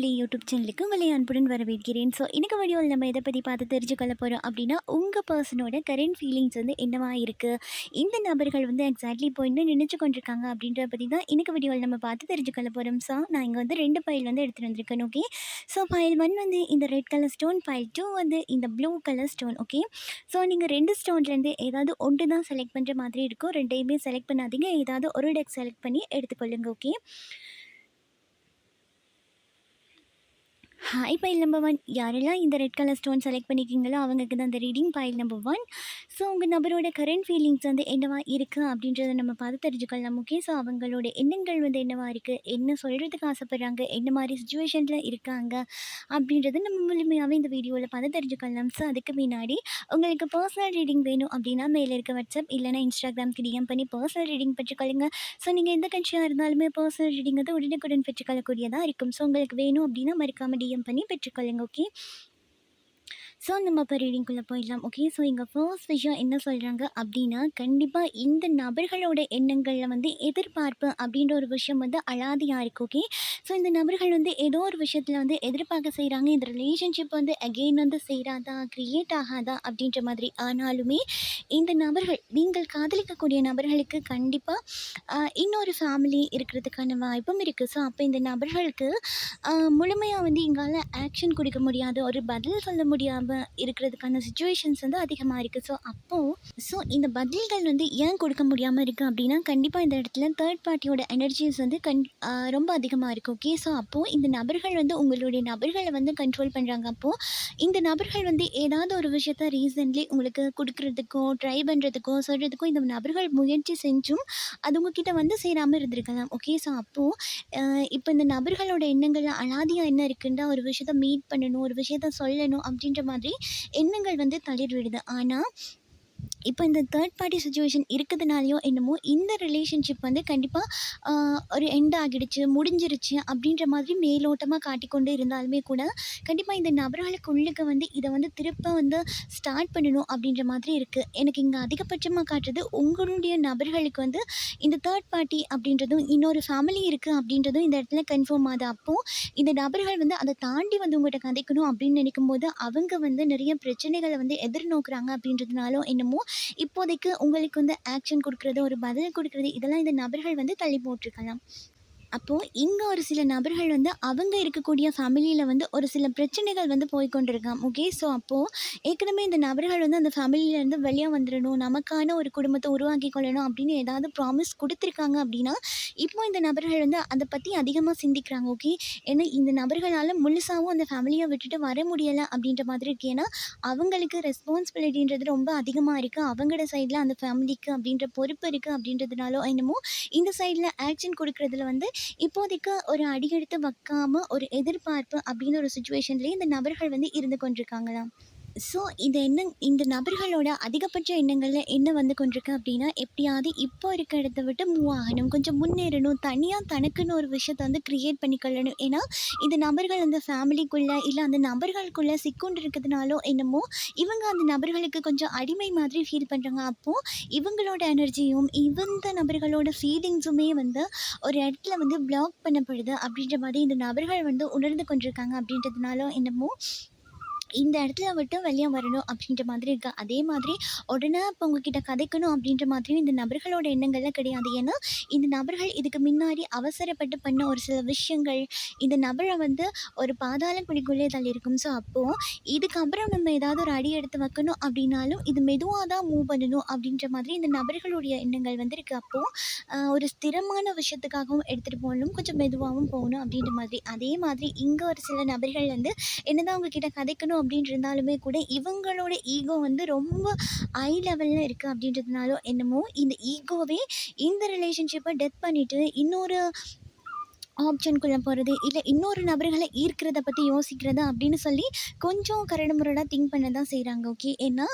ஒலி யூடியூப் சேனலுக்கு உங்களை அன்புடன் வரவேற்கிறேன். ஸோ இன்னைக்கு வீடியோவில் நம்ம எதை பற்றி பார்த்து தெரிஞ்சுக்கொள்ள போகிறோம் அப்படின்னா உங்கள் பர்சனோட கரண்ட் ஃபீலிங்ஸ் வந்து என்னவா இருக்குது இந்த நபர்கள் வந்து எக்ஸாக்ட்லி இப்போ என்ன நினச்சி கொண்டிருக்காங்க அப்படின்றத பற்றி தான் இன்னைக்கு வீடியோவில் நம்ம பார்த்து தெரிஞ்சுக்கொள்ள போகிறோம் ஸோ நான் இங்கே வந்து ரெண்டு பயில் வந்து எடுத்துகிட்டு வந்திருக்கேன் ஓகே ஸோ ஃபைல் ஒன் வந்து இந்த red colour stone pile two வந்து இந்த blue colour stone okay so நீங்கள் ரெண்டு ஸ்டோன்லேருந்து ஏதாவது ஒன்று தான் செலக்ட் பண்ணுற மாதிரி இருக்கும். ரெண்டையுமே செலக்ட் பண்ணாதீங்க. ஏதாவது ஒரு டெக் செலக்ட் பண்ணி எடுத்துக்கொள்ளுங்க okay hi pile number one யாரெல்லாம் இந்த ரெட் கலர் ஸ்டோன் செலக்ட் பண்ணிக்கிங்களோ அவங்களுக்கு தான் இந்த reading pile number one so உங்கள் நபரோட கரண்ட் ஃபீலிங்ஸ் வந்து என்னவா இருக்குது அப்படின்றத நம்ம பார்த்து தெரிஞ்சுக்கலாம் ஓகே ஸோ அவங்களோட எண்ணங்கள் வந்து என்னவா இருக்குது என்ன சொல்கிறதுக்கு ஆசைப்பட்றாங்க? என்ன மாதிரி சுச்சுவேஷனில் இருக்காங்க? அப்படின்றத நம்ம முழுமையாகவே இந்த வீடியோவில் பார்த்து தெரிஞ்சுக்கலாம். ஸோ அதுக்கு முன்னாடி உங்களுக்கு பர்சனல் ரீடிங் வேணும் அப்படின்னா மேலே இருக்க வாட்ஸ்அப் இல்லைனா இன்ஸ்டாகிராம்க்கு டிஎம் பண்ணி பர்சனல் ரீடிங் பெற்றுக்கொள்ளுங்க. ஸோ நீங்கள் எந்த கட்சியாக இருந்தாலுமே பர்சனல் ரீடிங் வந்து உடனுக்குடன் பெற்றுக்கொள்ளக்கூடியதாக இருக்கும். ஸோ உங்களுக்கு வேணும் அப்படின்னா மறக்காமல் டிஎம் பண்ணி பெற்றுக்கொள்ளுங்க ஓகே ஸோ நம்ம இப்போ ரீடிங்குள்ளே போயிடலாம். ஓகே ஸோ இங்கே ஃபர்ஸ்ட் விஷயம் என்ன சொல்கிறாங்க அப்படின்னா கண்டிப்பாக இந்த நபர்களோட எண்ணங்களில் வந்து எதிர்பார்ப்பு அப்படின்ற ஒரு விஷயம் வந்து அழாதியாக இருக்குது ஓகே ஸோ இந்த நபர்கள் வந்து ஏதோ ஒரு விஷயத்தில் வந்து எதிர்பார்க்க செய்கிறாங்க இந்த ரிலேஷன்ஷிப் வந்து அகெயின் வந்து செய்கிறாதா க்ரியேட் ஆகாதா அப்படின்ற மாதிரி ஆனாலுமே இந்த நபர்கள் நீங்கள் காதலிக்கக்கூடிய நபர்களுக்கு கண்டிப்பாக இன்னொரு ஃபேமிலி இருக்கிறதுக்கான வாய்ப்பும் இருக்குது ஸோ அப்போ இந்த நபர்களுக்கு முழுமையாக வந்து எங்களால் ஆக்ஷன் கொடுக்க முடியாது. ஒரு பதில் சொல்ல முடியாமல் இருக்கிறதுக்கான சுச்சுவேஷன்ஸ் வந்து அதிகமாக இருக்குது ஸோ அப்போது ஸோ இந்த பதில்கள் வந்து ஏன் கொடுக்க முடியாமல் இருக்குது அப்படின்னா கண்டிப்பாக இந்த இடத்துல தேர்ட் பார்ட்டியோட எனர்ஜிஸ் வந்து கண் ரொம்ப அதிகமாக இருக்குது ஓகே ஸோ அப்போது இந்த நபர்கள் வந்து உங்களுடைய நபர்களை வந்து கண்ட்ரோல் பண்ணுறாங்க அப்போது இந்த நபர்கள் வந்து ஏதாவது ஒரு விஷயத்த ரீசன்ட்லி உங்களுக்கு கொடுக்குறதுக்கோ ட்ரை பண்ணுறதுக்கோ சொல்கிறதுக்கோ இந்த நபர்கள் முயற்சி செஞ்சும் அது உங்ககிட்ட வந்து சேராமல் இருந்திருக்கலாம். ஓகே ஸோ அப்போது இப்போ இந்த நபர்களோட எண்ணங்கள் அலாதியாக என்ன இருக்குன்னா ஒரு விஷயத்த மீட் பண்ணணும் ஒரு விஷயத்த சொல்லணும் அப்படின்ற மாதிரி எண்ணங்கள் வந்து தளிர் விடுது ஆனால் இப்போ இந்த தேர்ட் பார்ட்டி சுச்சுவேஷன் இருக்கிறதுனாலையோ என்னமோ இந்த ரிலேஷன்ஷிப் வந்து கண்டிப்பாக ஒரு எண்ட் ஆகிடுச்சு முடிஞ்சிருச்சு அப்படின்ற மாதிரி மேலோட்டமாக காட்டிக்கொண்டு இருந்தாலுமே கூட கண்டிப்பாக இந்த நபர்களுக்கு உள்ளுக்கு வந்து இதை வந்து திருப்ப வந்து ஸ்டார்ட் பண்ணணும் அப்படின்ற மாதிரி இருக்குது எனக்கு இங்கே அதிகபட்சமாக காட்டுறது உங்களுடைய நபர்களுக்கு வந்து இந்த தேர்ட் பார்ட்டி அப்படின்றதும் இன்னொரு ஃபேமிலி இருக்குது அப்படின்றதும் இந்த இடத்துல கன்ஃபார்ம் ஆகுது. அப்போது இந்த நபர்கள் வந்து அதை தாண்டி வந்து உங்கள்கிட்ட கதைக்கணும் அப்படின்னு நினைக்கும் போது அவங்க வந்து நிறைய பிரச்சனைகளை வந்து எதிர்நோக்குறாங்க அப்படின்றதுனாலும் என்னமோ இப்போதைக்கு உங்களுக்கு வந்து ஆக்ஷன் கொடுக்குறது ஒரு பதில் கொடுக்குறது இதெல்லாம் இந்த நபர்கள் வந்து தள்ளி போட்டிருக்கலாம். அப்போது இங்கே ஒரு சில நபர்கள் வந்து அவங்க இருக்கக்கூடிய ஃபேமிலியில் வந்து ஒரு சில பிரச்சனைகள் வந்து போய்கொண்டிருக்காம் ஓகே ஸோ அப்போது ஏற்கனவே இந்த நபர்கள் வந்து அந்த ஃபேமிலியிலேருந்து வெளியே வந்துடணும் நமக்கான ஒரு குடும்பத்தை உருவாக்கி கொள்ளணும் அப்படின்னு ஏதாவது ப்ராமிஸ் கொடுத்துருக்காங்க அப்படின்னா இப்போ இந்த நபர்கள் வந்து அதை பற்றி அதிகமாக சிந்திக்கிறாங்க. ஓகே ஏன்னா இந்த நபர்களால் முழுசாகவும் அந்த ஃபேமிலியை விட்டுட்டு வர முடியலை அப்படின்ற மாதிரி இருக்குது ஏன்னா அவங்களுக்கு ரெஸ்பான்சிபிலிட்டின்றது ரொம்ப அதிகமாக இருக்குது அவங்களோட சைடில் அந்த ஃபேமிலிக்கு அப்படின்ற பொறுப்பு இருக்குது அப்படின்றதுனாலோ என்னமோ இந்த சைடில் ஆக்ஷன் கொடுக்குறதுல வந்து இப்போதைக்கு ஒரு அடியெடுத்து வைக்காமல் ஒரு எதிர்பார்ப்பு அப்படின்னு ஒரு சுச்சுவேஷன்லேயே இந்த நபர்கள் வந்து இருந்து கொண்டிருக்காங்களாம். ஸோ இது என்ன இந்த நபர்களோட அதிகபட்ச எண்ணங்களில் என்ன வந்து கொண்டிருக்கு அப்படின்னா எப்படியாவது இப்போ இருக்க இடத்த விட்டு மூவ் ஆகணும். கொஞ்சம் முன்னேறணும். தனியாக தனக்குன்னு ஒரு விஷயத்தை வந்து க்ரியேட் பண்ணிக்கொள்ளணும். ஏன்னா இந்த நபர்கள் அந்த ஃபேமிலிக்குள்ளே இல்லை அந்த நபர்களுக்குள்ளே சிக்கொண்டு இருக்கிறதுனாலோ என்னமோ இவங்க அந்த நபர்களுக்கு கொஞ்சம் அடிமை மாதிரி ஃபீல் பண்ணுறாங்க அப்போது இவங்களோட எனர்ஜியும் இந்த நபர்களோட ஃபீலிங்ஸுமே வந்து ஒரு இடத்துல வந்து பிளாக் பண்ணப்படுது. அப்படின்ற மாதிரி இந்த நபர்கள் வந்து உணர்ந்து கொண்டிருக்காங்க. அப்படின்றதுனால என்னமோ இந்த இடத்துல மட்டும் வெளியே வரணும் அப்படின்ற மாதிரி இருக்குது அதே மாதிரி உடனே இப்போ உங்ககிட்ட கதைக்கணும் அப்படின்ற மாதிரியும் இந்த நபர்களோட எண்ணங்கள்லாம் கிடையாது. ஏன்னா இந்த நபர்கள் இதுக்கு முன்னாடி அவசரப்பட்டு பண்ண ஒரு சில விஷயங்கள் இந்த நபரை வந்து ஒரு பாதாளம் குழிக்குள்ளே தள்ளியிருக்கும். ஸோ அப்போது இதுக்கப்புறம் நம்ம ஏதாவது ஒரு அடி எடுத்து வைக்கணும் அப்படின்னாலும் இது மெதுவாக தான் மூவ் பண்ணணும் அப்படின்ற மாதிரி இந்த நபர்களுடைய எண்ணங்கள் வந்து இருக்குது அப்போது ஒரு ஸ்திரமான விஷயத்துக்காகவும் எடுத்துகிட்டு போகணும் கொஞ்சம் மெதுவாகவும் போகணும் அப்படின்ற மாதிரி. அதே மாதிரி இங்கே ஒரு சில நபர்கள் வந்து என்னதான் உங்ககிட்ட கதைக்கணும் அப்படின்னு இருந்தாலுமே கூட இவங்களோட ஈகோ வந்து ரொம்ப ஹை லெவலில் இருக்குது அப்படின்றதுனாலோ என்னமோ இந்த ஈகோவே இந்த ரிலேஷன்ஷிப்பை டெத் பண்ணிவிட்டு இன்னொரு ஆப்ஷனுக்குள்ளே போகிறது இல்லை இன்னொரு நபர்களை ஈர்க்கிறத பற்றி யோசிக்கிறது அப்படின்னு சொல்லி கொஞ்சம் கரடுமுரடாக திங்க் பண்ண தான் செய்கிறாங்க ஓகே ஏன்னா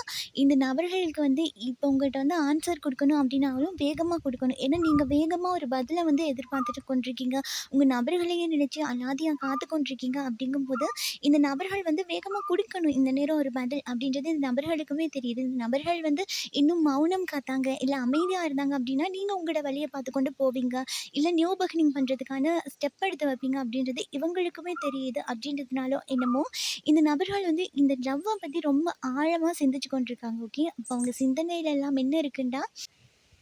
இந்த நபர்களுக்கு வந்து இப்போ உங்கள்கிட்ட வந்து ஆன்சர் கொடுக்கணும் அப்படின்னாலும் வேகமாக கொடுக்கணும். ஏன்னா நீங்கள் வேகமாக ஒரு பதிலை வந்து எதிர்பார்த்துட்டு கொண்டிருக்கீங்க. உங்கள் நபர்களையே நினச்சி அனாதியாக காத்து கொண்டிருக்கீங்க அப்படிங்கும்போது இந்த நபர்கள் வந்து வேகமாக கொடுக்கணும் இந்த நேரம் ஒரு பதில் அப்படின்றது இந்த நபர்களுக்குமே தெரியுது. இந்த நபர்கள் வந்து இன்னும் மௌனம் காத்தாங்க இல்லை அமைதியாக இருந்தாங்க அப்படின்னா நீங்கள் உங்களோட வழியை பார்த்து கொண்டு போவீங்க. இல்லை நியூபகனிங் பண்ணுறதுக்கான ஸ்டெப் எடுத்து வைப்பீங்க அப்படின்றது இவங்களுக்குமே தெரியுது அப்படின்றதுனாலும் என்னமோ இந்த நபர்கள் வந்து இந்த லவ்வை பற்றி ரொம்ப ஆழமாக சிந்திச்சு கொண்டிருக்காங்க ஓகே அப்போ அவங்க சிந்தனையில எல்லாம் என்ன இருக்குன்னா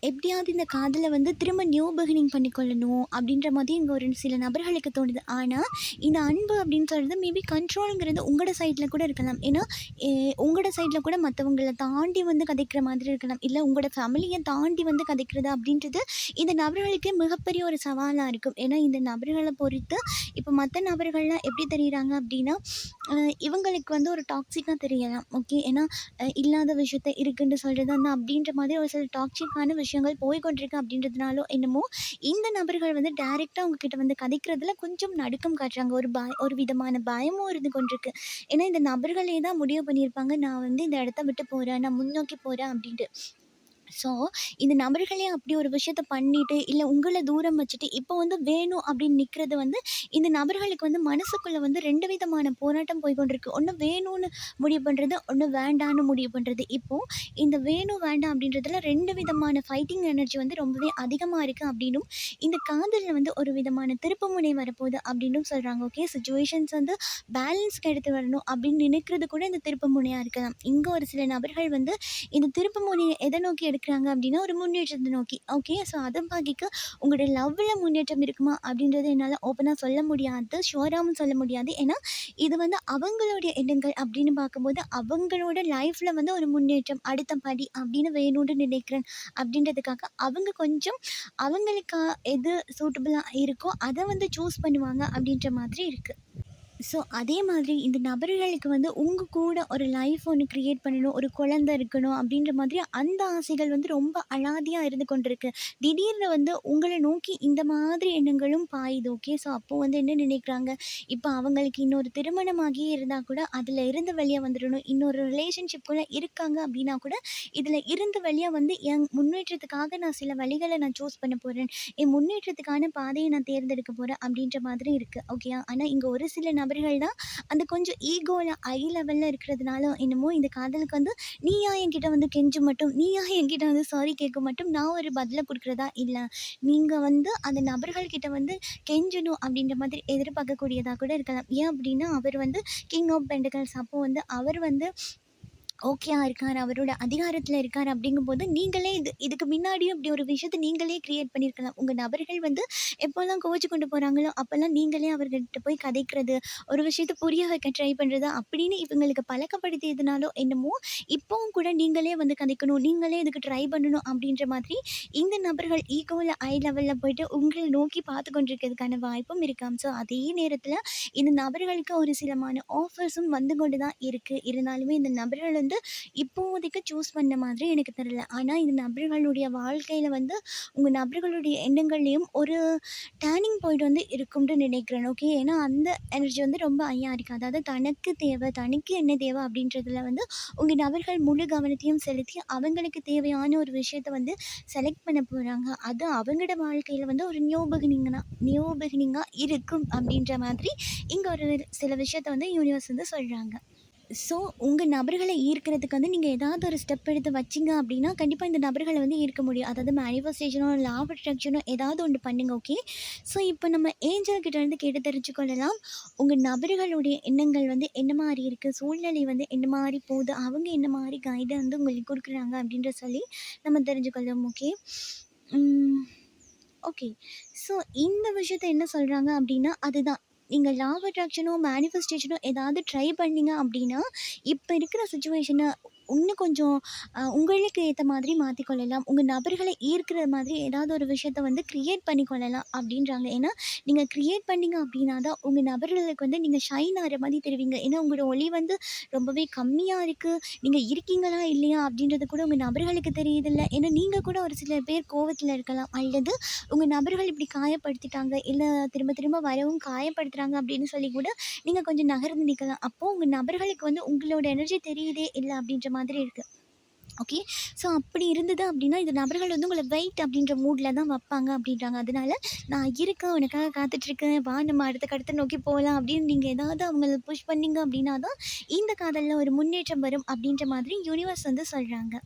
எப்படியாவது இந்த காதலை வந்து திரும்ப நியூ பிகினிங் பண்ணிக்கொள்ளணும் அப்படின்ற மாதிரி இங்கே ஒரு சில நபர்களுக்கு தோணுது. ஆனால் இந்த அன்பு அப்படின்னு சொல்கிறது மேபி கண்ட்ரோலுங்கிறது உங்களோட சைடில் கூட இருக்கலாம். ஏன்னா உங்களோட சைடில் கூட மற்றவங்களை தாண்டி வந்து கதைக்கிற மாதிரி இருக்கலாம். இல்லை உங்களோட ஃபேமிலியை தாண்டி வந்து கதைக்கிறது அப்படின்றது இந்த நபர்களுக்கு மிகப்பெரிய ஒரு சவாலாக இருக்கும். ஏன்னா இந்த நபர்களை பொறுத்து இப்போ மற்ற நபர்கள்லாம் எப்படி தெரிகிறாங்க அப்படின்னா இவங்களுக்கு வந்து ஒரு டாக்ஸிக்காக தெரியலாம். ஓகே ஏன்னா இல்லாத விஷயத்த இருக்குன்னு சொல்கிறது அந்த அப்படின்ற மாதிரி ஒரு சில டாக்ஸிக்கான விஷயம் விஷயங்கள் போய்கொண்டிருக்கு அப்படின்றதுனாலும் என்னமோ இந்த நபர்கள் வந்து டைரெக்டாக அவங்கக்கிட்ட வந்து கதைக்கிறதுல கொஞ்சம் நடுக்கம் காட்டுறாங்க. ஒரு பய ஒரு விதமான பயமும் இருந்து கொண்டிருக்கு. ஏன்னா இந்த நபர்களே தான் முடிவு பண்ணியிருப்பாங்க. நான் வந்து இந்த இடத்த விட்டு போகிறேன் நான் முன்னோக்கி போகிறேன் அப்படின்ட்டு. ஸோ இந்த நபர்களே அப்படி ஒரு விஷயத்த பண்ணிட்டு இல்லை உங்களை தூரம் வச்சுட்டு இப்போ வந்து வேணும் அப்படின்னு நிற்கிறது வந்து இந்த நபர்களுக்கு வந்து மனசுக்குள்ளே வந்து ரெண்டு விதமான போராட்டம் போய் கொண்டிருக்கு. ஒன்று வேணும்னு முடிவு பண்ணுறது ஒன்று வேண்டான்னு முடிவு பண்ணுறது இப்போது இந்த வேணும் வேண்டாம் அப்படின்றதுல ரெண்டு விதமான ஃபைட்டிங் எனர்ஜி வந்து ரொம்பவே அதிகமாக இருக்குது அப்படின்னும் இந்த காதலில் வந்து ஒரு விதமான திருப்புமுனை வரப்போகுது அப்படின்னும் சொல்கிறாங்க ஓகே சுச்சுவேஷன்ஸ் வந்து பேலன்ஸ்க்கு எடுத்து வரணும் அப்படின்னு நினைக்கிறது கூட இந்த திருப்புமுனையாக இருக்கலாம். இங்கே ஒரு சில நபர்கள் வந்து இந்த திருப்புமுனையை எதை நோக்கி எடுக்க இருக்கிறாங்க அப்படின்னா ஒரு முன்னேற்றத்தை நோக்கி. ஓகே ஸோ அதை பாக்கிக்கு உங்களுடைய லவ்வில் முன்னேற்றம் இருக்குமா அப்படின்றது என்னால் ஓப்பனாக சொல்ல முடியாது ஷுவராகவும் சொல்ல முடியாது. ஏன்னா இது வந்து அவங்களுடைய எண்ணங்கள் அப்படின்னு பார்க்கும்போது அவங்களோட லைஃப்பில் வந்து ஒரு முன்னேற்றம் அடுத்த படி அப்படின்னு வேணும்னு நினைக்கிறேன் அப்படின்றதுக்காக அவங்க கொஞ்சம் அவங்களுக்கா எது சூட்டபுளாக இருக்கோ அதை வந்து சூஸ் பண்ணுவாங்க அப்படின்ற மாதிரி இருக்குது ஸோ அதே மாதிரி இந்த நபர்களுக்கு வந்து உங்கள் கூட ஒரு லைஃப் ஒன்று க்ரியேட் பண்ணணும் ஒரு குழந்தை இருக்கணும் அப்படின்ற மாதிரி அந்த ஆசைகள் வந்து ரொம்ப அழாதியாக இருந்து கொண்டிருக்கு. திடீர்னு வந்து உங்களை நோக்கி இந்த மாதிரி எண்ணங்களும் பாயுது ஓகே ஸோ அப்போது வந்து என்ன நினைக்கிறாங்க? இப்போ அவங்களுக்கு இன்னொரு திருமணமாகியே இருந்தால் கூட அதில் இருந்து வெளியே வந்துடணும். இன்னொரு ரிலேஷன்ஷிப்புக்குள்ளே இருக்காங்க அப்படின்னா கூட இதில் இருந்து வெளியே வந்து என் முன்னேற்றத்துக்காக நான் சில வழிகளை நான் சூஸ் பண்ண போகிறேன் என் முன்னேற்றத்துக்கான பாதையை நான் தேர்ந்தெடுக்க போகிறேன் அப்படின்ற மாதிரி இருக்குது ஓகேயா ஆனால் இங்கே ஒரு சில நபர் நபர்கள் தான். அந்த கொஞ்சம் ஈகோவில் ஐ லெவலில் இருக்கிறதுனால என்னமோ இந்த காதலுக்கு வந்து நீயா என்கிட்ட வந்து கெஞ்சு மட்டும் நீயா என்கிட்ட வந்து சாரி கேட்க மட்டும் நான் ஒரு பதிலை கொடுக்குறதா இல்லை. நீங்கள் வந்து அந்த நபர்கள்கிட்ட வந்து கெஞ்சணும் அப்படின்ற மாதிரி எதிர்பார்க்கக்கூடியதாக கூட இருக்கலாம். ஏன் அப்படின்னா அவர் வந்து கிங் ஆஃப் பெண்டகல்ஸ் அப்போ வந்து அவர் வந்து ஓகேயா இருக்கார் அவரோட அதிகாரத்தில் இருக்கார் அப்படிங்கும்போது நீங்களே இது இதுக்கு முன்னாடியும் இப்படி ஒரு விஷயத்தை நீங்களே க்ரியேட் பண்ணியிருக்கலாம் உங்கள் நபர்கள் வந்து எப்போல்லாம் கோச்சு கொண்டு போகிறாங்களோ அப்போல்லாம் நீங்களே அவர்கிட்ட போய் கதைக்கிறது ஒரு விஷயத்தை புரிய வைக்க ட்ரை பண்ணுறது அப்படின்னு இவங்களுக்கு பழக்கப்படுத்தியதுனாலோ என்னமோ இப்போவும் கூட நீங்களே வந்து கதைக்கணும் நீங்களே இதுக்கு ட்ரை பண்ணணும் அப்படின்ற மாதிரி இந்த நபர்கள் ஈகோவில் ஐ லெவலில் போயிட்டு உங்களை நோக்கி பார்த்து கொண்டிருக்கிறதுக்கான வாய்ப்பும் இருக்காம் ஸோ அதே நேரத்தில் இந்த நபர்களுக்கு ஒரு சிலமான ஆஃபர்ஸும் வந்து கொண்டு தான் இருக்குது இருந்தாலுமே இந்த நபர்கள் வந்து இப்போதைக்கு சூஸ் பண்ண மாதிரி எனக்கு தெரியல. ஆனால் இந்த நபர்களுடைய வாழ்க்கையில் வந்து உங்கள் நபர்களுடைய எண்ணங்கள்லேயும் ஒரு டேர்னிங் பாயிண்ட் வந்து இருக்கும்னு நினைக்கிறேன். ஓகே ஏன்னா அந்த எனர்ஜி வந்து ரொம்ப ஐயா இருக்குது அதாவது தனக்கு தேவை தனக்கு என்ன தேவை அப்படின்றதுல வந்து உங்கள் நபர்கள் முழு கவனத்தையும் செலுத்தி அவங்களுக்கு தேவையான ஒரு விஷயத்த வந்து செலக்ட் பண்ண போகிறாங்க அது அவங்களோட வாழ்க்கையில் வந்து ஒரு நியூ பிகினிங்னா நியூ பிகினிங்காக இருக்கும் அப்படின்ற மாதிரி இங்கே ஒரு சில விஷயத்த வந்து யூனிவர்ஸ் வந்து சொல்கிறாங்க ஸோ உங்கள் நபர்களை ஈர்க்கிறதுக்கு வந்து நீங்கள் ஏதாவது ஒரு ஸ்டெப் எடுத்து வச்சிங்க அப்படின்னா கண்டிப்பாக இந்த நபர்களை வந்து ஈர்க்க முடியும். அதாவது மேனிஃபெஸ்டேஷனோ இல்லை ஆஃப் அட்ராக்ஷனோ ஏதாவது ஒன்று பண்ணுங்க ஓகே ஸோ இப்போ நம்ம ஏஞ்சல் கிட்ட இருந்து கேட்டு தெரிஞ்சுக்கொள்ளலாம் உங்கள் நபர்களுடைய எண்ணங்கள் வந்து என்ன மாதிரி இருக்குது சூழ்நிலை வந்து என்ன மாதிரி போகுது? அவங்க என்ன மாதிரி கைடை வந்து உங்களுக்கு கொடுக்குறாங்க அப்படின்ற சொல்லி நம்ம தெரிஞ்சுக்கொள்ளோம் ஓகே ஓகே ஸோ இந்த விஷயத்த என்ன சொல்கிறாங்க அப்படின்னா அதுதான். நீங்கள் லா ஆஃப் அட்ராக்ஷனோ மேனிஃபெஸ்டேஷனோ ஏதாவது ட்ரை பண்ணீங்க அப்படின்னா இப்போ இருக்கிற சுச்சுவேஷனை இன்னும் கொஞ்சம் உங்களுக்கு ஏற்ற மாதிரி மாற்றிக்கொள்ளலாம் உங்கள் நபர்களை ஈர்க்கிற மாதிரி ஏதாவது ஒரு விஷயத்த வந்து க்ரியேட் பண்ணிக்கொள்ளலாம் அப்படின்றாங்க. ஏன்னா நீங்கள் க்ரியேட் பண்ணிங்க அப்படின்னா தான் உங்கள் நபர்களுக்கு வந்து நீங்கள் ஷைன் ஆகிற மாதிரி தெரிவிங்க. ஏன்னா உங்களோட ஒளி வந்து ரொம்பவே கம்மியாக இருக்குது நீங்கள் இருக்கீங்களா இல்லையா அப்படின்றது கூட உங்கள் நபர்களுக்கு தெரியுதில்ல. ஏன்னா நீங்கள் கூட ஒரு சில பேர் கோவத்தில் இருக்கலாம். அல்லது உங்கள் நபர்கள் இப்படி காயப்படுத்திட்டாங்க. இல்லை திரும்ப திரும்ப வரவும் காயப்படுத்துகிறாங்க அப்படின்னு சொல்லி கூட நீங்கள் கொஞ்சம் நகர்ந்து நிற்கலாம் அப்போது உங்கள் நபர்களுக்கு வந்து உங்களோட எனர்ஜி தெரியுதே இல்லை அப்படின்ற மாதிரி இருக்குது ஓகே ஸோ அப்படி இருந்தது அப்படின்னா இந்த நபர்கள் வந்து உங்களை வெயிட் அப்படின்ற மூடில் தான் வைப்பாங்க அப்படின்றாங்க. அதனால நான் இருக்கேன் உனக்காக காத்துட்ருக்கேன் வா நம்ம அடுத்த கடத்தை நோக்கி போகலாம் அப்படின்னு நீங்கள் ஏதாவது அவங்கள புஷ் பண்ணீங்க அப்படின்னா தான் இந்த காதலில் ஒரு முன்னேற்றம் வரும் அப்படின்ற மாதிரி யூனிவர்ஸ் வந்து சொல்கிறாங்க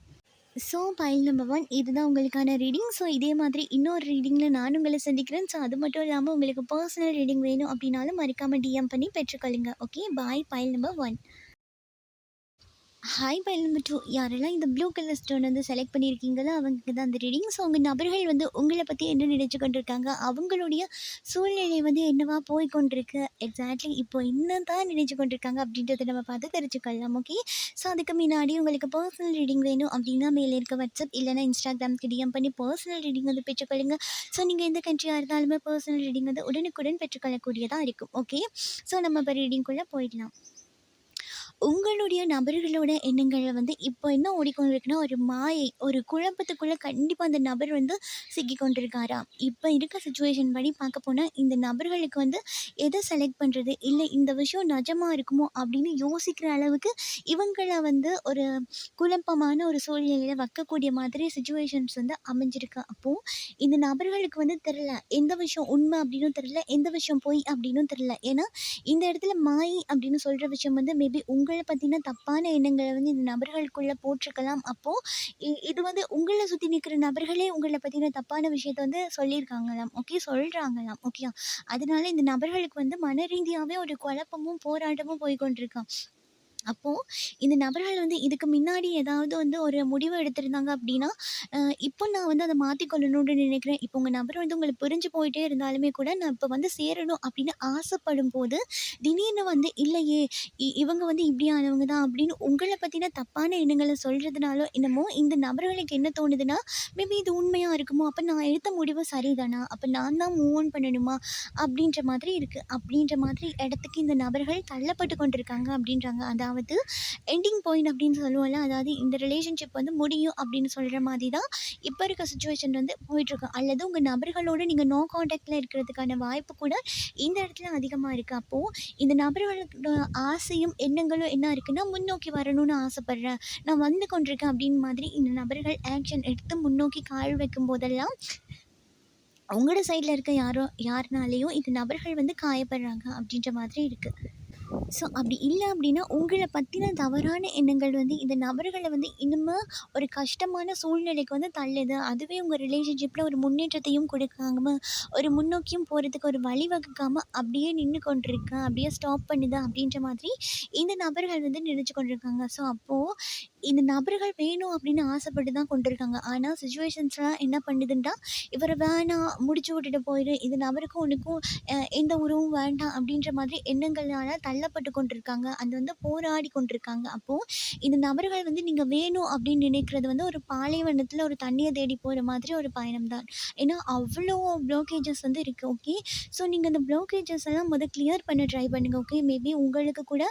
ஸோ பைல் நம்பர் ஒன் இதுதான் உங்களுக்கான ரீடிங் ஸோ இதே மாதிரி இன்னொரு ரீடிங்கில் நான் உங்களை சந்திக்கிறேன். ஸோ அது மட்டும் இல்லாமல் உங்களுக்கு பர்சனல் ரீடிங் வேணும் அப்படின்னாலும் மறக்காமல் டிஎம் பண்ணி பெற்றுக்கொள்ளுங்க. Okay bye pile number one hi pile யாரெல்லாம் இந்த ப்ளூ கலர் ஸ்டோன் வந்து செலக்ட் பண்ணியிருக்கீங்களோ அவங்க தான் அந்த ரீடிங் ஸோ உங்கள் நபர்கள் வந்து உங்களை பற்றி என்ன நினச்சி கொண்டிருக்காங்க? அவங்களுடைய சூழ்நிலை வந்து என்னவா போய் கொண்டிருக்கு? எக்ஸாக்ட்லி இப்போ என்ன தான் நினச்சி கொண்டிருக்காங்க அப்படின்றத நம்ம பார்த்து தெரிஞ்சுக்கலாம் ஓகே ஸோ அதுக்கு முன்னாடி உங்களுக்கு பர்சனல் ரீடிங் வேணும் அப்படின்னா மேலே இருக்க வாட்ஸ்அப் இல்லைனா இன்ஸ்டாகிராம்க்கு டிஎம் பண்ணி பர்சனல் ரீடிங் வந்து பெற்றுக்கொள்ளுங்க. ஸோ நீங்கள் எந்த கண்ட்ரியாக இருந்தாலுமே பர்சனல் ரீடிங் வந்து உடனுக்குடன் பெற்றுக்கொள்ளக்கூடியதாக இருக்கும் ஓகே ஸோ நம்ம இப்போ ரீடிங்குள்ளே போயிடலாம். உங்களுடைய நபர்களோட எண்ணங்களை வந்து இப்போ என்ன ஓடிக்கொண்டிருக்குன்னா ஒரு மாயை ஒரு குழப்பத்துக்குள்ளே கண்டிப்பாக அந்த நபர் வந்து சிக்கி கொண்டிருக்காரா இப்போ இருக்க சுச்சுவேஷன் படி பார்க்க போனால் இந்த நபர்களுக்கு வந்து எதை செலக்ட் பண்ணுறது இல்லை இந்த விஷயம் நிஜமாக இருக்குமோ? அப்படின்னு யோசிக்கிற அளவுக்கு இவங்களை வந்து ஒரு குழப்பமான ஒரு சூழ்நிலையில் வைக்கக்கூடிய மாதிரி சுச்சுவேஷன்ஸ் வந்து அமைஞ்சிருக்கு. அப்போது இந்த நபர்களுக்கு வந்து தெரில எந்த விஷயம் உண்மை அப்படின்னும் தெரில எந்த விஷயம் பொய் அப்படின்னும் தெரில ஏன்னா இந்த இடத்துல மாயை அப்படின்னு சொல்கிற விஷயம் வந்து மேபி உங்களை பற்றின தப்பான எண்ணங்களை வந்து இந்த நபர்களுக்குள்ளே போட்டிருக்கலாம். அப்போது இது வந்து உங்களை சுற்றி நிற்கிற நபர்களே உங்களை பற்றின தப்பான விஷயத்த வந்து சொல்லியிருக்காங்களாம். ஓகே சொல்கிறாங்களாம் ஓகே அதனால இந்த நபர்களுக்கு வந்து மன ரீதியாகவே ஒரு குழப்பமும் போராட்டமும் போய் கொண்டிருக்கான் அப்போது இந்த நபர்கள் வந்து இதுக்கு முன்னாடி ஏதாவது வந்து ஒரு முடிவு எடுத்திருந்தாங்க அப்படின்னா இப்போ நான் வந்து அதை மாற்றிக்கொள்ளணும்னு நினைக்கிறேன். இப்போ உங்கள் நபர் வந்து உங்களுக்கு புரிஞ்சு போயிட்டே இருந்தாலுமே கூட நான் இப்போ வந்து சேரணும் அப்படின்னு ஆசைப்படும் போது திடீர்னு வந்து இல்லையே இ- இவங்க வந்து இப்படியானவங்க தான் அப்படின்னு உங்களை பற்றின தப்பான எண்ணங்களை சொல்கிறதுனாலோ என்னமோ இந்த நபர்களுக்கு என்ன தோணுதுன்னா மேபி இது உண்மையாக இருக்குமோ? அப்போ நான் எடுத்த முடிவு சரிதானா? அப்போ நான் தான் மூவ் ஆன் பண்ணணுமா? அப்படின்ற மாதிரி இருக்குது அப்படின்ற மாதிரி இடத்துக்கு இந்த நபர்கள் தள்ளப்பட்டு கொண்டிருக்காங்க அப்படின்றாங்க. அதாவது எண்டிங் பாயிண்ட் அப்படின்னு சொல்லுவோம்ல அதாவது இந்த ரிலேஷன்ஷிப் வந்து முடியும் அப்படின்னு சொல்கிற மாதிரி தான் இப்போ இருக்க சுச்சுவேஷன் வந்து போயிட்டுருக்கு. அல்லது உங்கள் நபர்களோடு நீங்கள் நோ காண்டாக்டில் இருக்கிறதுக்கான வாய்ப்பு கூட இந்த இடத்துல அதிகமாக இருக்குது அப்போது இந்த நபர்களோட ஆசையும் எண்ணங்களும் என்ன இருக்குன்னா முன்னோக்கி வரணும்னு ஆசைப்பட்றேன். நான் வந்து கொண்டிருக்கேன் அப்படின்னு மாதிரி இந்த நபர்கள் ஆக்ஷன் எடுத்து முன்னோக்கி கால் வைக்கும் போதெல்லாம் அவங்களோட சைடில் இருக்க யாரோ யாருனாலேயும் இந்த நபர்கள் வந்து காயப்படுறாங்க அப்படின்ற மாதிரி இருக்குது ஸோ அப்படி இல்லை அப்படின்னா உங்களை பற்றின தவறான எண்ணங்கள் வந்து இந்த நபர்களை வந்து இன்னுமே ஒரு கஷ்டமான சூழ்நிலைக்கு வந்து தள்ளுது. அதுவே உங்கள் ரிலேஷன்ஷிப்பில் ஒரு முன்னேற்றத்தையும் கொடுக்காம ஒரு முன்னோக்கியும் போகிறதுக்கு ஒரு வழிவகுக்காமல் அப்படியே நின்று கொண்டிருக்க அப்படியே ஸ்டாப் பண்ணுது அப்படின்ற மாதிரி இந்த நபர்கள் வந்து நினச்சி கொண்டிருக்காங்க. ஸோ அப்போது இந்த நபர்கள் வேணும் அப்படின்னு ஆசைப்பட்டு தான் கொண்டிருக்காங்க. ஆனால் சுச்சுவேஷன்ஸ்லாம் என்ன பண்ணுதுன்னா இவரை வேணாம் முடிச்சு விட்டுட்டு போயிடு இந்த நபருக்கும் உனக்கும் எந்த உறவும் வேண்டாம் அப்படின்ற மாதிரி எண்ணங்களால் தள்ளப்பட்டு கொண்டிருக்காங்க. அது வந்து போராடி கொண்டிருக்காங்க. அப்போது இந்த நபர்கள் வந்து நீங்கள் வேணும் அப்படின்னு நினைக்கிறது வந்து ஒரு பாலைவனத்தில் ஒரு தண்ணியை தேடி போகிற மாதிரி ஒரு பயணம் தான் ஏன்னா அவ்வளோ ப்ளோக்கேஜஸ் வந்து இருக்குது ஓகே ஸோ நீங்கள் அந்த ப்ளோக்கேஜஸ் எல்லாம் முதல் கிளியர் பண்ண ட்ரை பண்ணுங்கள் ஓகே மேபி உங்களுக்கு கூட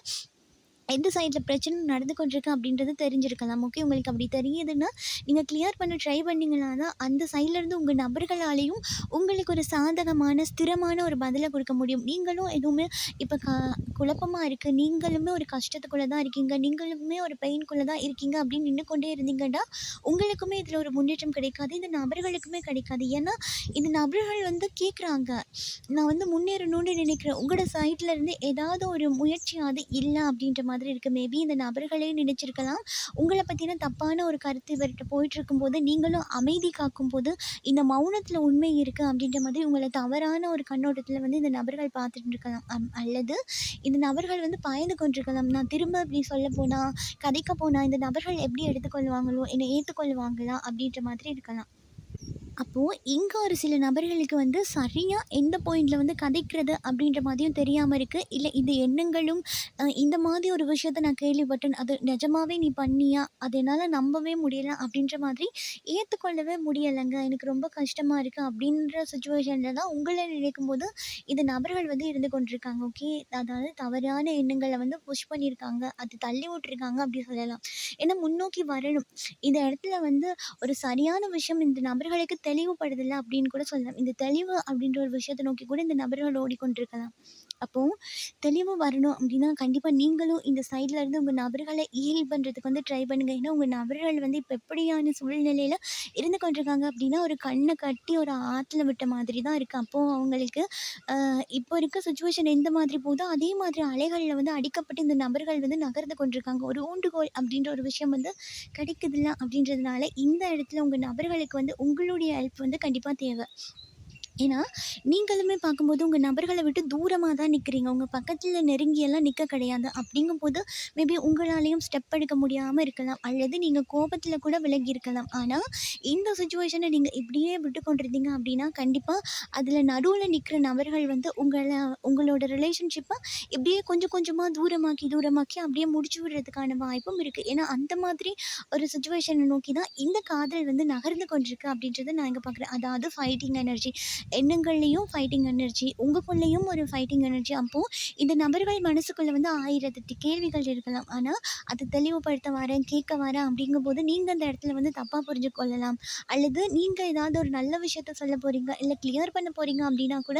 எந்த சைடில் பிரச்சனை நடந்து கொண்டிருக்கு அப்படின்றது தெரிஞ்சிருக்கலாம். ஓகே உங்களுக்கு அப்படி தெரியுதுன்னா நீங்கள் கிளியர் பண்ண ட்ரை பண்ணிங்கன்னா தான் அந்த சைட்லேருந்து உங்கள் நபர்களாலேயும் உங்களுக்கு ஒரு சாதகமான ஸ்திரமான ஒரு பதிலை கொடுக்க முடியும். நீங்களும் எதுவுமே இப்போ க குழப்பமாக இருக்குது நீங்களுமே ஒரு கஷ்டத்துக்குள்ளே தான் இருக்கீங்க. நீங்களுமே ஒரு பெயின்குள்ளே தான் இருக்கீங்க அப்படின்னு நின்று கொண்டே இருந்தீங்கன்னா உங்களுக்குமே இதில் ஒரு முன்னேற்றம் கிடைக்காது. இந்த நபர்களுக்குமே கிடைக்காது. ஏன்னா இந்த நபர்கள் வந்து கேட்குறாங்க நான் வந்து முன்னேறணும்னு நினைக்கிறேன். உங்களோட சைட்லேருந்து ஏதாவது ஒரு முயற்சியாவது இல்லை அப்படின்ற மாதிரி இருக்குது மேபி இந்த நபர்களே நினச்சிருக்கலாம். உங்களை பற்றின தப்பான ஒரு கருத்து இவர்கிட்ட போயிட்டுருக்கும்போது நீங்களும் அமைதி காக்கும்போது இந்த மௌனத்தில் உண்மை இருக்குது அப்படின்ற மாதிரி உங்களை தவறான ஒரு கண்ணோட்டத்தில் வந்து இந்த நபர்கள் பார்த்துட்டு இருக்கலாம் அல்லது இந்த நபர்கள் வந்து பயந்து கொண்டிருக்கலாம். நான் திரும்ப இப்படி சொல்ல போனால் கதைக்க போனால் இந்த நபர்கள் எப்படி எடுத்துக்கொள்வாங்களோ என்னை ஏற்றுக்கொள்வாங்களா அப்படின்ற மாதிரி இருக்கலாம். அப்போது இங்கே ஒரு சில நபர்களுக்கு வந்து சரியாக எந்த பாயிண்டில் வந்து கதைக்கிறது அப்படின்ற மாதிரியும் தெரியாமல் இருக்குது இல்லை இந்த எண்ணங்களும் இந்த மாதிரி ஒரு விஷயத்த நான் கேள்விப்பட்டேன். அது நிஜமாவே நீ பண்ணியா? அது என்னால் நம்பவே முடியலை அப்படின்ற மாதிரி ஏற்றுக்கொள்ளவே முடியலைங்க. எனக்கு ரொம்ப கஷ்டமாக இருக்குது அப்படின்ற சுச்சுவேஷனில் தான் உங்களை நினைக்கும் போது இந்த நபர்கள் வந்து இருந்து கொண்டிருக்காங்க. ஓகே அதாவது தவறான எண்ணங்களை வந்து புஷ் பண்ணியிருக்காங்க. அது தள்ளி விட்டுருக்காங்க அப்படி சொல்லலாம். ஏன்னா முன்னோக்கி வரணும். இந்த இடத்துல வந்து ஒரு சரியான விஷயம் இந்த நபர்களுக்கு தெளிவுபடுதல அப்படின்னு கூட சொல்லலாம். இந்த தெளிவு அப்படின்ற ஒரு விஷயத்தை நோக்கி கூட இந்த நபர்கள் ஓடிக்கொண்டிருக்கலாம். அப்போது தெளிவு வரணும் அப்படின்னா, கண்டிப்பாக நீங்களும் இந்த சைடில் இருந்து உங்கள் நபர்களை ஹீல் பண்ணுறதுக்கு வந்து ட்ரை பண்ணுங்கள் ஏன்னா, உங்கள் நபர்கள் வந்து இப்போ எப்படியான சூழ்நிலையில் இருந்து கொண்டிருக்காங்க அப்படின்னா, ஒரு கண்ணை கட்டி ஒரு ஆற்றுல விட்ட மாதிரி தான் இருக்குது அப்போது அவங்களுக்கு இப்போ இருக்க சுச்சுவேஷன் எந்த மாதிரி போதோ, அதே மாதிரி அலைகளில் வந்து அடிக்கப்பட்டு இந்த நபர்கள் வந்து நகர்ந்து கொண்டிருக்காங்க. ஒரு ஊண்டுகோல் அப்படின்ற ஒரு விஷயம் வந்து கிடைக்குதுல்ல அப்படின்றதுனால, இந்த இடத்துல உங்கள் நபர்களுக்கு வந்து உங்களுடைய ஹெல்ப் வந்து கண்டிப்பாக தேவை. ஏன்னா, நீங்களுமே பார்க்கும்போது உங்கள் நபர்களை விட்டு தூரமாக தான் நிற்கிறீங்க உங்கள் பக்கத்தில் நெருங்கியெல்லாம் நிற்க கிடையாது. அப்படிங்கும்போது மேபி உங்களாலேயும் ஸ்டெப் எடுக்க முடியாமல் இருக்கலாம். அல்லது நீங்கள் கோபத்தில் கூட விலகி இருக்கலாம். ஆனால் இந்த சுச்சுவேஷனை நீங்கள் இப்படியே விட்டு கொண்டிருந்தீங்க அப்படின்னா, கண்டிப்பாக அதில் நடுவில் நிற்கிற நபர்கள் வந்து உங்களை உங்களோட ரிலேஷன்ஷிப்பை இப்படியே கொஞ்சம் கொஞ்சமாக தூரமாக்கி, தூரமாக்கி அப்படியே முடிச்சு விடுறதுக்கான வாய்ப்பும் இருக்குது ஏன்னா, அந்த மாதிரி ஒரு சுச்சுவேஷனை நோக்கி தான் இந்த காதல் வந்து நகர்ந்து கொண்டிருக்கு அப்படின்றத நான் இங்கே பார்க்குறேன். அதாவது ஃபைட்டிங் எனர்ஜி எண்ணங்கள்லேயும் ஃபைட்டிங் எனர்ஜி, உங்களுக்குள்ளேயும் ஒரு ஃபைட்டிங் எனர்ஜி. அப்போது இந்த நபர்கள் மனசுக்குள்ளே வந்து 1008 கேள்விகள் இருக்கலாம். ஆனால் அதை தெளிவுபடுத்த வரேன், கேட்க வரேன் அப்படிங்கும்போது, நீங்கள் அந்த இடத்துல வந்து தப்பாக புரிஞ்சு கொள்ளலாம். அல்லது நீங்கள் ஏதாவது ஒரு நல்ல விஷயத்த சொல்ல போகிறீங்க இல்லை கிளியர் பண்ண போகிறீங்க அப்படின்னா கூட,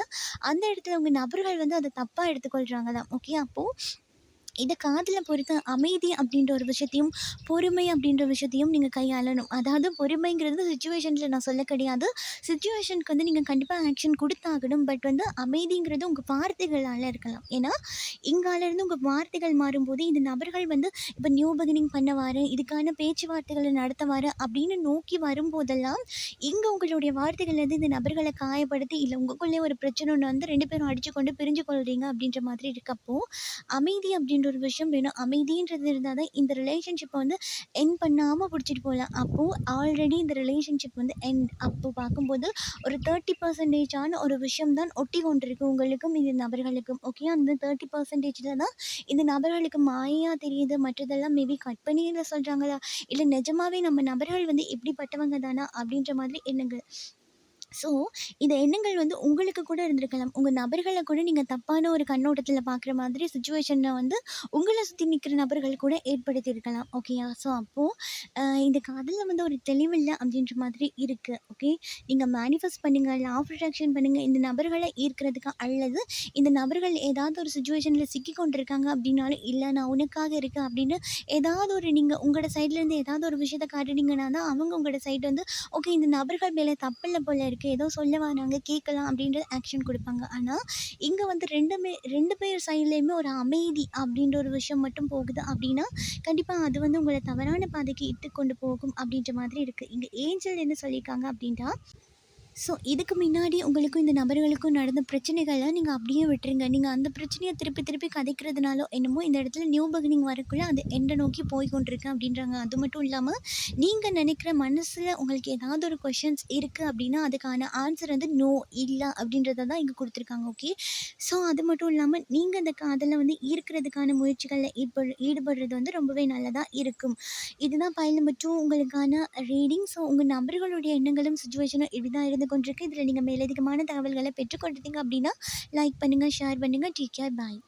அந்த இடத்துல உங்கள் நபர்கள் வந்து அதை தப்பாக எடுத்துக்கொள்கிறாங்க தான் ஓகே. அப்போது இந்த காதலை பொறுத்து அமைதி அப்படின்ற ஒரு விஷயத்தையும், பொறுமை அப்படின்ற விஷயத்தையும் நீங்கள் கையாளணும். அதாவது பொறுமைங்கிறது சுச்சுவேஷனில் நான் சொல்ல கிடையாது. சுச்சுவேஷனுக்கு வந்து நீங்கள் கண்டிப்பாக ஆக்ஷன் கொடுத்தாகணும் பட் வந்து அமைதிங்கிறது உங்கள் வார்த்தைகளால் இருக்கலாம். ஏன்னா, இங்கால உங்கள் வார்த்தைகள் மாறும்போது, இந்த நபர்கள் வந்து இப்போ நியூ பிகினிங் பண்ண இதுக்கான பேச்சுவார்த்தைகளை நடத்த அப்படின்னு நோக்கி வரும்போதெல்லாம், இங்கே உங்களுடைய வார்த்தைகள்லேருந்து இந்த நபர்களை காயப்படுத்தி, இல்லை உங்களுக்குள்ளே ஒரு பிரச்சனை ஒன்று வந்து ரெண்டு பேரும் அடிச்சுக்கொண்டு பிரிஞ்சு கொள்றீங்க அப்படின்ற மாதிரி இருக்கப்போ, அமைதி அப்படின்ற ஒரு விஷயம் வேணும். அமைதின்றது இருந்தால் தான் இந்த ரிலேஷன்ஷிப்பை வந்து என் பண்ணாமல் பிடிச்சிட்டு போகலாம் அப்போது ஆல்ரெடி இந்த ரிலேஷன்ஷிப் வந்து எண்ட் அப்போ பார்க்கும்போது ஒரு 30% ஆன ஒரு விஷயம் தான் ஒட்டி கொண்டிருக்கு உங்களுக்கும், இந்த நபர்களுக்கும். ஓகே. அந்த தேர்ட்டி பர்சன்டேஜில் தான் இந்த நபர்களுக்கு மாயாக தெரியுது. மற்றதெல்லாம் மேபி கட் பண்ணி சொல்கிறாங்களா இல்லை நிஜமாவே நம்ம நபர்கள் வந்து இப்படிப்பட்டவங்க தானா? அப்படின்ற மாதிரி எண்ணங்கள். ஸோ, இந்த எண்ணங்கள் வந்து உங்களுக்கு கூட இருந்திருக்கலாம். உங்கள் நபர்களை கூட நீங்கள் தப்பான ஒரு கண்ணோட்டத்தில் பார்க்குற மாதிரி சுச்சுவேஷனை வந்து உங்களை சுற்றி நிற்கிற நபர்கள் கூட ஏற்படுத்தியிருக்கலாம். ஓகேயா? ஸோ, அப்போது இந்த காதலில் வந்து ஒரு தெளிவில்லை அப்படின்ற மாதிரி இருக்குது ஓகே. நீங்கள் மேனிஃபெஸ்ட் பண்ணுங்கள் லா ஆஃப் பண்ணுங்கள் இந்த நபர்களை ஈர்க்கிறதுக்கு அல்லது இந்த நபர்கள் ஏதாவது ஒரு சுச்சுவேஷனில் சிக்கி கொண்டிருக்காங்க அப்படின்னாலும், இல்லை நான் உனக்காக இருக்கேன் அப்படின்னு ஏதாவது ஒரு நீங்கள் உங்களோட சைட்லேருந்து ஏதாவது ஒரு விஷயத்தை காட்டுனீங்கன்னா தான், அவங்க உங்களோட சைடு வந்து ஓகே இந்த நபர்கள் மேலே தப்பில்லை போல இருக்குது ஏதோ சொல்ல வராங்க கேட்கலாம் அப்படின்ற ஆக்ஷன் கொடுப்பாங்க. ஆனால் இங்கே வந்து 2மே 2 பேர் சைட்லேயுமே ஒரு அமைதி அப்படின்ற ஒரு விஷயம் மட்டும் போகுது. அப்படின்னா, கண்டிப்பாக அது வந்து உங்களை தவறான பாதைக்கு இட்டு கொண்டு போகும் அப்படின்ற மாதிரி இருக்குது இங்கே ஏஞ்சல் என்ன சொல்லியிருக்காங்க அப்படின்னா, ஸோ இதுக்கு முன்னாடி உங்களுக்கும் இந்த நபர்களுக்கும் நடந்த பிரச்சனைகள்லாம் நீங்கள் அப்படியே விட்டுருங்க. நீங்கள் அந்த பிரச்சனையை திருப்பி திருப்பி கதைக்கிறதுனாலோ என்னமோ இந்த இடத்துல நியூ பிகினிங் வரக்குள்ளே அது எண்டை நோக்கி போய் கொண்டிருக்கு அப்படின்றாங்க. அது மட்டும் இல்லாமல் நீங்கள் நினைக்கிற மனசில் உங்களுக்கு ஏதாவது ஒரு கொஷின்ஸ் இருக்குது அப்படின்னா, அதுக்கான ஆன்சர் வந்து நோ, இல்லை அப்படின்றத தான் இங்கே கொடுத்துருக்காங்க ஓகே. ஸோ, அது மட்டும் இல்லாமல் நீங்கள் அந்த காதலில் வந்து ஈர்க்கிறதுக்கான முயற்சிகளில் ஈடுபடு ஈடுபடுறது வந்து ரொம்பவே நல்லதாக இருக்கும். இதுதான் பைல் நம்பர் 2 உங்களுக்கான ரீடிங். ஸோ, உங்கள் நபர்களுடைய எண்ணங்களும் சுச்சுவேஷனும் இப்படி தான் இருந்து கொண்டிருக்கு. இதில் நீங்கள் மேலதிகமான தகவல்களை பெற்றுக்கொண்டீங்க அப்படின்னா, லைக் பண்ணுங்கள் ஷேர் பண்ணுங்கள் டேக் கேர். பாய்.